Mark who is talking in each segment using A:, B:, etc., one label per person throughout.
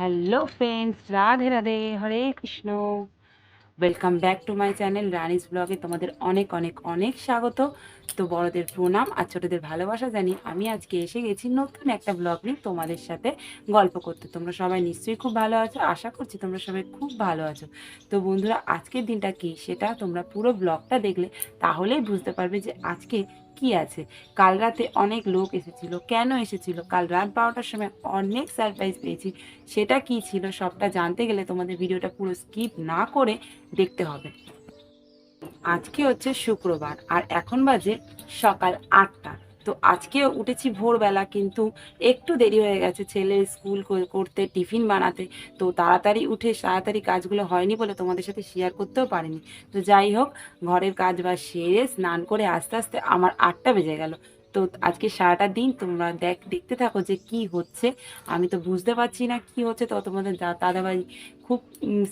A: Hello friends Radhe Radhe Hare Krishna welcome back to my channel Rani's ব্লগে তোমাদের অনেক অনেক অনেক স্বাগত। তো বড়দের প্রণাম আর ছোটদের ভালোবাসা জানি আমি আজকে এসে গেছি নতুন একটা ব্লগ নিয়ে তোমাদের সাথে গল্প করতে। তোমরা সবাই নিশ্চয়ই খুব ভালো আছো, আশা করছি তোমরা সবাই খুব ভালো আছো। তো বন্ধুরা, আজকের দিনটা কি সেটা তোমরা পুরো ব্লগটা দেখলে তাহলেই বুঝতে পারবে যে আজকে কি আছে। কাল রাতে অনেক লোক এসেছিল। কেন এসেছিল? কাল রাত বারোটার সময় অনেক সারপ্রাইজ পেয়েছি। সেটা কি ছিল সবটা জানতে গেলে তোমাদের ভিডিওটা পুরো স্কিপ না করে দেখতে হবে। আজকে হচ্ছে শুক্রবার আর এখন বাজে সকাল আটটা। তো আজকে উঠেছি ভোরবেলা কিন্তু একটু দেরি হয়ে গেছে ছেলে স্কুল করতে, টিফিন বানাতে। তো তাড়াতাড়ি উঠে তাড়াতাড়ি কাজগুলো হয়নি বলে তোমাদের সাথে শেয়ার করতেও পারিনি। তো যাই হোক, ঘরের কাজ বা সেরে স্নান করে আস্তে আস্তে আমার আটটা বেজে গেল। তো আজকে সারাটা দিন তোমরা দেখ, দেখতে থাকো যে কি হচ্ছে। আমি তো বুঝতে পারছি না কি হচ্ছে। তো তোমাদের দাদাভাই খুব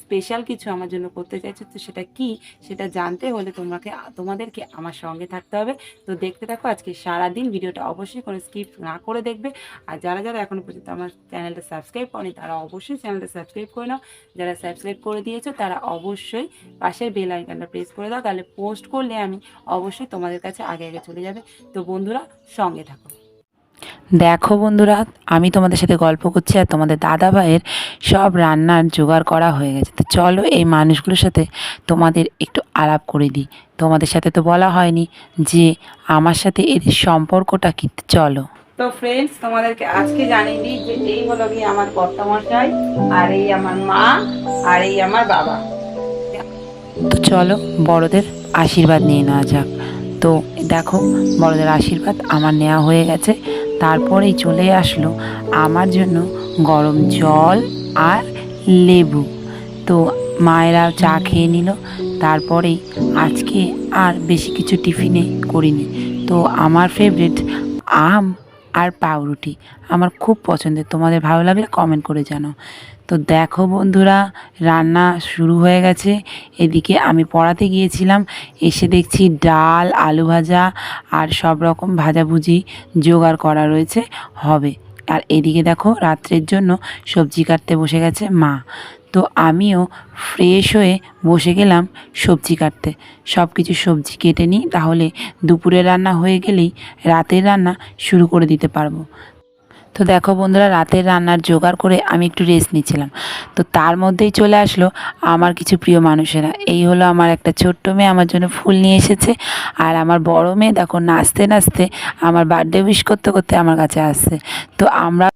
A: স্পেশাল কিছু আমার জন্য করতে চাইছে, তো সেটা কি? সেটা জানতে হলে তোমাকে, তোমাদেরকে আমার সঙ্গে থাকতে হবে। তো দেখতে থাকো, আজকে সারা দিন ভিডিওটা অবশ্যই কোনো স্কিপ না করে দেখবে। আর যারা যারা এখনও পর্যন্ত আমার চ্যানেলটা সাবস্ক্রাইব করেনি, তারা অবশ্যই চ্যানেলটা সাবস্ক্রাইব করে নাও। যারা সাবস্ক্রাইব করে দিয়েছ, তারা অবশ্যই পাশের বেল আইকনটা প্রেস করে দাও। তাহলে পোস্ট করলে আমি অবশ্যই তোমাদের কাছে আগে আগে চলে যাবে। তো বন্ধুরা, সঙ্গে থাকো। দেখো বন্ধুরা আমি তোমাদের সাথে গল্প করছি আর তোমাদের দাদা ভাইয়ের সব রান্নার জোগাড় করা হয়ে গেছে। তো চলো এই মানুষগুলোর সাথে তোমাদের একটু আলাপ করে দিই। তোমাদের সাথে তো বলা হয়নি যে আমার সাথে এদের সম্পর্কটা কি। চলো। তো ফ্রেন্ডস তোমাদেরকে আজকে জানিয়ে দিই যে এই হলো গিয়ে আমার কর্তামশাই আর এই আমার মা আর এই আমার বাবা। তো চলো বড়দের আশীর্বাদ নিয়ে নেওয়া যাক। তো দেখো বড়দের আশীর্বাদ আমার নেওয়া হয়ে গেছে। তারপরেই চলে আসলো আমার জন্য গরম জল আর লেবু। তো মায়েরা চা খেয়ে নিল তারপরে আজকে আর বেশি কিছু টিফিনে করিনি। তো আমার ফেভারিট আম আর পাউরুটি। আমার খুব পছন্দের। তোমাদের ভালো লাগলে কমেন্ট করে জানো তো দেখো বন্ধুরা, রান্না শুরু হয়ে গেছে। এদিকে আমি পড়াতে গিয়েছিলাম। এসে দেখছি ডাল, আলু ভাজা আর সব রকম ভাজাভুজি জোগাড় করা রয়েছে। হবে। আর এদিকে দেখো রাত্রের জন্য সবজি কাটতে বসে গেছে মা। তো আমিও ফ্রেশ হয়ে বসে গেলাম সবজি কাটতে। সব কিছু সবজি কেটে নিই, তাহলে দুপুরের রান্না হয়ে গেলেই রাতের রান্না শুরু করে দিতে পারব। তো দেখো বন্ধুরা, রাতের রান্নার জোগাড় করে আমি একটু রেস্ট নিচ্ছিলাম। তো তার মধ্যেই চলে আসলো আমার কিছু প্রিয় মানুষেরা। এই হলো আমার একটা ছোট্ট মেয়ে, আমার জন্য ফুল নিয়ে এসেছে। আর আমার বড় মেয়ে দেখো, নাচতে নাচতে আমার বার্থডে উইশ করতে করতে আমার কাছে আসছে। তো আমরা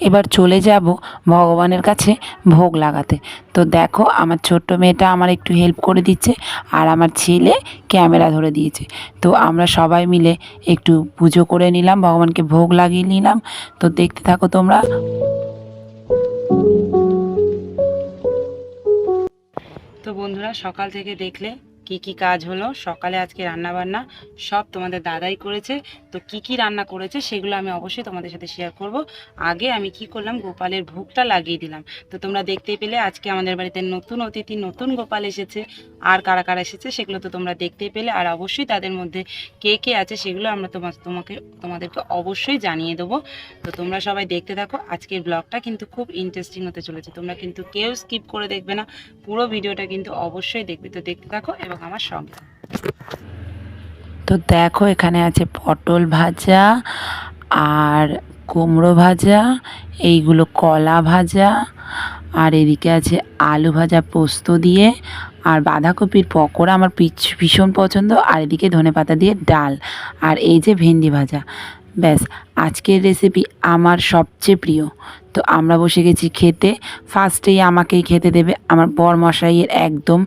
A: এবার চলে যাব ভগবানের কাছে ভোগ লাগাতে। তো দেখো, আমার ছোট্ট মেয়েটা আমার একটু হেল্প করে দিচ্ছে আর আমার ছেলে ক্যামেরা ধরে দিয়েছে। তো আমরা সবাই মিলে একটু পুজো করে নিলাম, ভগবানকে ভোগ লাগিয়ে নিলাম। তো দেখতে থাকো তোমরা। তো বন্ধুরা, সকাল থেকে দেখলে কি কি কাজ হলো? সকালে আজকে রান্না বান্না সব তোমাদের দাদাই করেছে। তো কি কি রান্না করেছে সেগুলো আমি অবশ্যই তোমাদের সাথে শেয়ার করব। আগে আমি কি করলাম, গোপালের ভোগটা লাগিয়ে দিলাম। তো তোমরা দেখতেই পেলে আজকে আমাদের বাড়িতে নতুন অতিথি, নতুন গোপাল এসেছে। আর কারা কারা এসেছে সেগুলো তো তোমরা দেখতেই পেলে। আর অবশ্যই তাদের মধ্যে কে কে আছে সেগুলো আমরা তোমার তোমাকে, তোমাদেরকে অবশ্যই জানিয়ে দেবো। তো তোমরা সবাই দেখতে থাকো, আজকের ব্লগটা কিন্তু খুব ইন্টারেস্টিং হতে চলেছে। তোমরা কিন্তু কেউ স্কিপ করে দেখবে না, পুরো ভিডিওটা কিন্তু অবশ্যই দেখবে। তো দেখতে থাকো এবং আমার সঙ্গে। তো দেখো এখানে আছে পটল ভাজা আর কুমড়ো ভাজা, এইগুলো কলা ভাজা আর এদিকে আছে আলু ভাজা পোস্ত দিয়ে আর বাঁধাকপির পকোড়া আমার ভীষণ পছন্দ। আর এদিকে ধনে পাতা দিয়ে ডাল। আর এই যে ভেন্ডি ভাজা। ব্যাস, আজকের রেসিপি আমার সবচেয়ে প্রিয়। তো আমরা বসে গেছি খেতে। ফার্স্টেই আমাকেই খেতে দেবে আমার বর মশাইয়ের একদম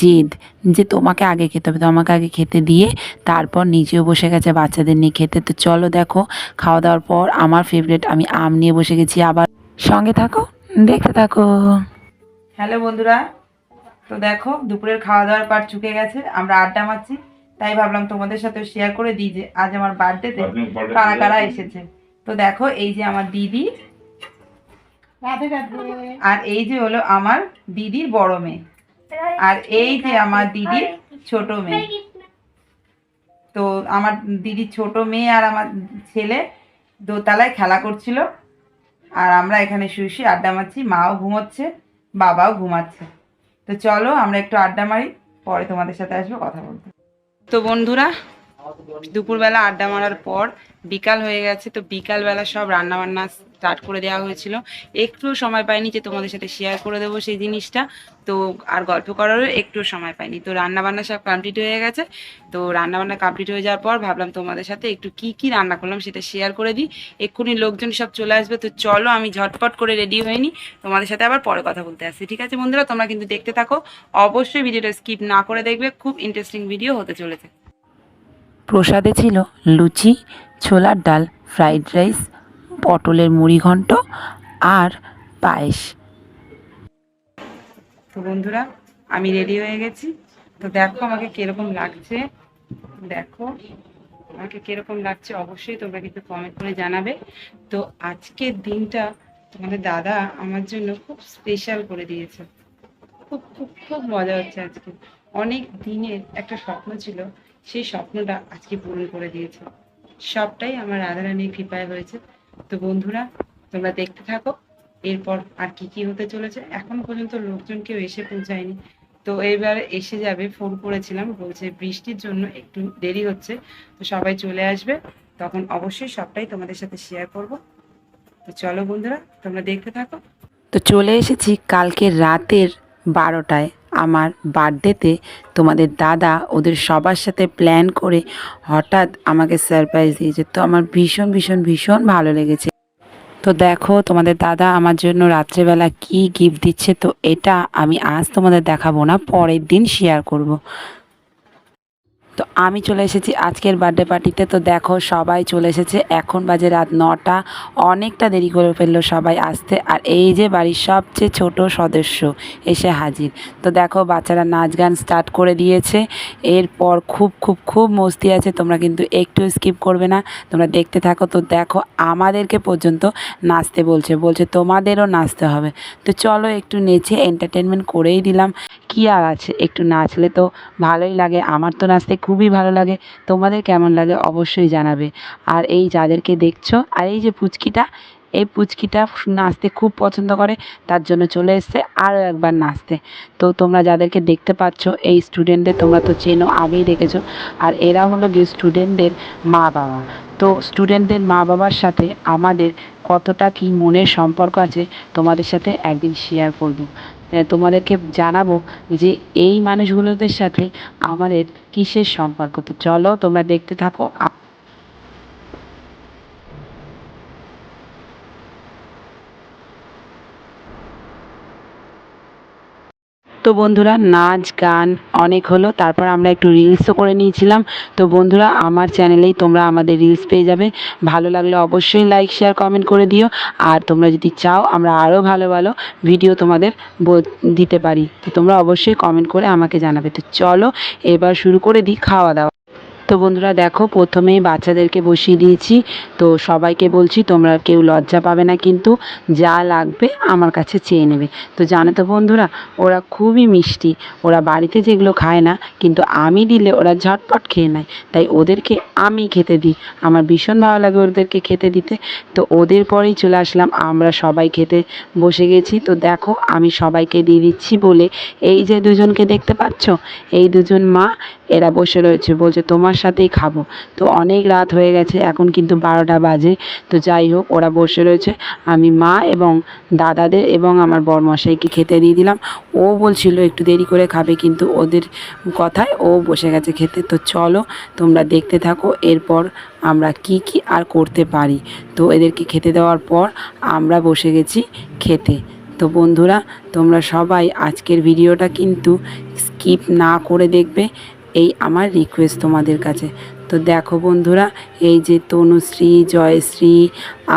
A: জেদ যে তোমাকে আগে খেতে হবে। তো আমাকে আগে খেতে দিয়ে তারপর নিজেও বসে গেছে বাচ্চাদের নিয়ে খেতে। তো চলো দেখো, খাওয়া দাওয়ার পর আমার ফেভারিট আমি আম নিয়ে বসে গেছি আবার। সঙ্গে থাকো, দেখতে থাকো। হ্যালো বন্ধুরা, তো দেখো দুপুরের খাওয়া দাওয়ার পার চুকে গেছে। আমরা আড্ডা মারছি। তাই ভাবলাম তোমাদের সাথে শেয়ার করে দিই যে আজ আমার বার্থডেতে কারা কারা এসেছে। তো দেখো এই যে আমার দিদি আর এই যে হলো আমার দিদির বড় মেয়ে। আর এই যে আমার দিদির ছোট মেয়ে। তো আমার দিদির ছোট মেয়ে আর আমার ছেলে দোতলায় খেলা করছিল। আর আমরা এখানে শুয়ে শুয়ে আড্ডা মারছি মাও ঘুমোচ্ছে বাবাও ঘুমাচ্ছে। তো চলো আমরা একটু আড্ডা মারি পরে তোমাদের সাথে আসব কথা বলতে তো বন্ধুরা দুপুরবেলা আড্ডা মারার পর বিকাল হয়ে গেছে তো বিকালবেলা সব রান্না বান্না স্টার্ট করে দেওয়া হয়েছিল। একটু সময় পাইনি যে তোমাদের সাথে শেয়ার করে দেবো সেই জিনিসটা। তো আর গল্প করারও একটু সময় পাইনি। তো রান্নাবান্না সব কমপ্লিট হয়ে গেছে। তো রান্নাবান্না কমপ্লিট হয়ে যাওয়ার পর ভাবলাম তোমাদের সাথে একটু কি কি রান্না করলাম সেটা শেয়ার করে দিই। এক্ষুনি লোকজন সব চলে আসবে। তো চলো আমি ঝটপট করে রেডি হয়নি তোমাদের সাথে আবার পরে কথা বলতে আসছি। ঠিক আছে বন্ধুরা, তোমরা কিন্তু দেখতে থাকো। অবশ্যই ভিডিওটা স্কিপ না করে দেখবে। খুব ইন্টারেস্টিং ভিডিও হতে চলেছে। প্রসাদে ছিল লুচি, ছোলার ডাল ফ্রাইড রাইস পটলের মুড়ি ঘন্ট আর পায়েস। তো বন্ধুরা, আমি রেডি হয়ে গেছি। তো দেখো আমাকে কীরকম লাগছে। দেখো, আমাকে কীরকম লাগছে। অবশ্যই তোমরা কিন্তু কমেন্ট করে জানাবে। তো আজকের দিনটা তোমাদের দাদা আমার জন্য খুব স্পেশাল করে দিয়েছে। খুব খুব খুব মজা হচ্ছে আজকে। অনেক দিনের একটা স্বপ্ন ছিল, সেই স্বপ্নটা আজকে পূরণ করে দিয়েছে। সবটাই আমার রাধারানীর কৃপায় হয়েছে। তো বন্ধুরা, তোমরা দেখতে থাকো, এরপর আর কি কি হতে চলেছে। এখন পর্যন্ত লোকজন কেউ এসে পৌঁছায়নি। তো এবার এসে যাবে ফোন করেছিলাম, বলছে বৃষ্টির জন্য একটু দেরি হচ্ছে, তো সবাই চলে আসবে। তখন অবশ্যই সবটাই তোমাদের সাথে শেয়ার করব। তো চলো বন্ধুরা, তোমরা দেখতে থাকো। তো চলে এসেছি কালকে রাতের বারোটায়। আমার বার্থডেতে তোমাদের দাদা ওদের সবার সাথে প্ল্যান করে হঠাৎ আমাকে সারপ্রাইজ দিয়েছে। তো আমার ভীষণ ভীষণ ভীষণ ভালো লেগেছে। তো দেখো তোমাদের দাদা আমার জন্য রাত্রেবেলা কি গিফট দিচ্ছে। তো এটা আমি আজ তোমাদের দেখাবো না, পরের দিন শেয়ার করব। তো আমি চলে এসেছি আজকের বার্থডে পার্টিতে তো দেখো, সবাই চলে এসেছে। এখন বাজে রাত নটা। অনেকটা দেরি করে ফেলল সবাই আসতে। আর এই যে বাড়ির সবচেয়ে ছোট সদস্য এসে হাজির। তো দেখো, বাচ্চারা নাচ গান স্টার্ট করে দিয়েছে। এরপর খুব খুব খুব মস্তি আছে। তোমরা কিন্তু একটু স্কিপ করবে না। তোমরা দেখতে থাকো। তো দেখো, আমাদেরকে পর্যন্ত নাচতে বলছে। বলছে, তোমাদেরও নাচতে হবে। তো চলো, একটু নেচে এন্টারটেনমেন্ট করেই দিলাম। কি আর আছে একটু নাচলে তো ভালোই লাগে। আমার তো নাচতে খুবই ভালো লাগে। তোমাদের কেমন লাগে অবশ্যই জানাবে। আর এই যাদেরকে দেখছ, আর এই যে পুচকিটা, এই পুচকিটা নাচতে খুব পছন্দ করে, তার জন্য চলে এসছে আরও একবার নাচতে। তো তোমরা যাদেরকে দেখতে পাচ্ছ, এই স্টুডেন্টদের তোমরা তো চেনো, আগেই দেখেছ। আর এরা হলো গিয়ে স্টুডেন্টদের মা বাবা তো স্টুডেন্টদের মা বাবার সাথে আমাদের কতটা কি মনের সম্পর্ক আছে, তোমাদের সাথে একদিন শেয়ার করব। তোমাদেরকে জানাব যে এই মানুষগুলোদের সাথে আমাদের কিসের সম্পর্ক? তো চলো তোমরা দেখতে থাকো তো বন্ধুরা, নাচ, গান অনেক হলো। তারপর আমরা একটু রিলসও করে নিয়েছিলাম। তো বন্ধুরা, আমার চ্যানেলেই তোমরা আমাদের রিলস পেয়ে যাবে। ভালো লাগলে অবশ্যই লাইক শেয়ার কমেন্ট করে দিও। আর তোমরা যদি চাও, আমরা আরও ভালো ভালো ভিডিও তোমাদের দিতে পারি। তো তোমরা অবশ্যই কমেন্ট করে আমাকে জানাবে। তো চলো, এবার শুরু করে দিই খাওয়া দাওয়া। তো বন্ধুরা দেখো, প্রথমেই বাচ্চাদেরকে বসিয়ে দিয়েছি। তো সবাইকে বলছি, তোমরা কেউ লজ্জা পাবে না কিন্তু যা লাগবে আমার কাছে চেয়ে নেবে। তো জানো তো বন্ধুরা, ওরা খুবই মিষ্টি। ওরা বাড়িতে যেগুলো খায় না, কিন্তু আমি দিলে ওরা ঝটপট খেয়ে নেয়। তাই ওদেরকে আমি খেতে দিই। আমার ভীষণ ভালো লাগে ওদেরকে খেতে দিতে। তো ওদের পরেই চলে আসলাম। আমরা সবাই খেতে বসে গেছি। তো দেখো, আমি সবাইকে দিয়ে দিচ্ছি বলে, এই যে দুজনকে দেখতে পাচ্ছ, এই দুজন মা, এরা বসে রয়েছে। বলছে, তোমার সাথেই খাব। তো অনেক রাত হয়ে গেছে, এখন কিন্তু বারোটা বাজে। তো যাই হোক, ওরা বসে রয়েছে। আমি মা এবং দাদাদের এবং আমার বরমশাইকে খেতে দিয়ে দিলাম। ও বলছিল একটু দেরি করে খাবে, কিন্তু ওদের কথায় ও বসে গেছে খেতে। তো চলো, তোমরা দেখতে থাকো, এরপর আমরা কি কি আর করতে পারি। তো এদেরকে খেতে দেওয়ার পর আমরা বসে গেছি খেতে। তো বন্ধুরা, তোমরা সবাই আজকের ভিডিওটা কিন্তু স্কিপ না করে দেখবে। এই আমার রিকোয়েস্ট তোমাদের কাছে। তো দেখো বন্ধুরা, এই যে তনুশ্রী, জয়শ্রী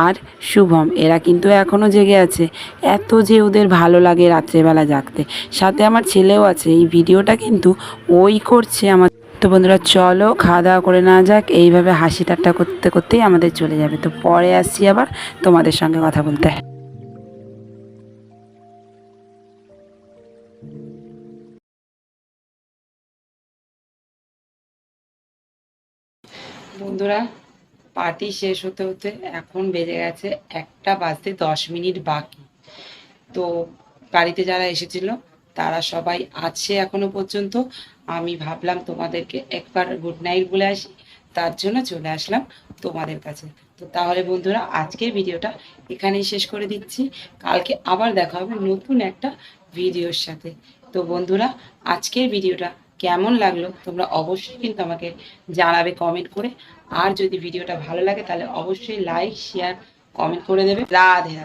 A: আর শুভম, এরা কিন্তু এখনও জেগে আছে। এত যে ওদের ভালো লাগে রাত্রেবেলা জাগতে। সাথে আমার ছেলেও আছে, এই ভিডিওটা কিন্তু ওই করছে আমার। তো বন্ধুরা, চলো খাওয়া দাওয়া করে না যাক। এইভাবে হাসি ঠাট্টা করতে করতেই আমাদের চলে যাবে। তো পরে আসছি আবার তোমাদের সঙ্গে কথা বলতে। বন্ধুরা পার্টি শেষ হতে হতে এখন বেজে গেছে একটা বাজতে দশ মিনিট বাকি। তো বাড়িতে যারা এসেছিল, তারা সবাই আছে এখনও পর্যন্ত। আমি ভাবলাম তোমাদেরকে একবার গুড নাইট বলে আসি, তার জন্য চলে আসলাম তোমাদের কাছে। তো তাহলে বন্ধুরা, আজকের ভিডিওটা এখানেই শেষ করে দিচ্ছি। কালকে আবার দেখা হবে নতুন একটা ভিডিওর সাথে। তো বন্ধুরা, আজকের ভিডিওটা কেমন লাগল, তোমরা অবশ্যই কিন্তু আমাকে জানাবে কমেন্ট করে। আর যদি ভিডিওটা ভালো লাগে তাহলে অবশ্যই লাইক শেয়ার কমেন্ট করে দেবে। রাধে।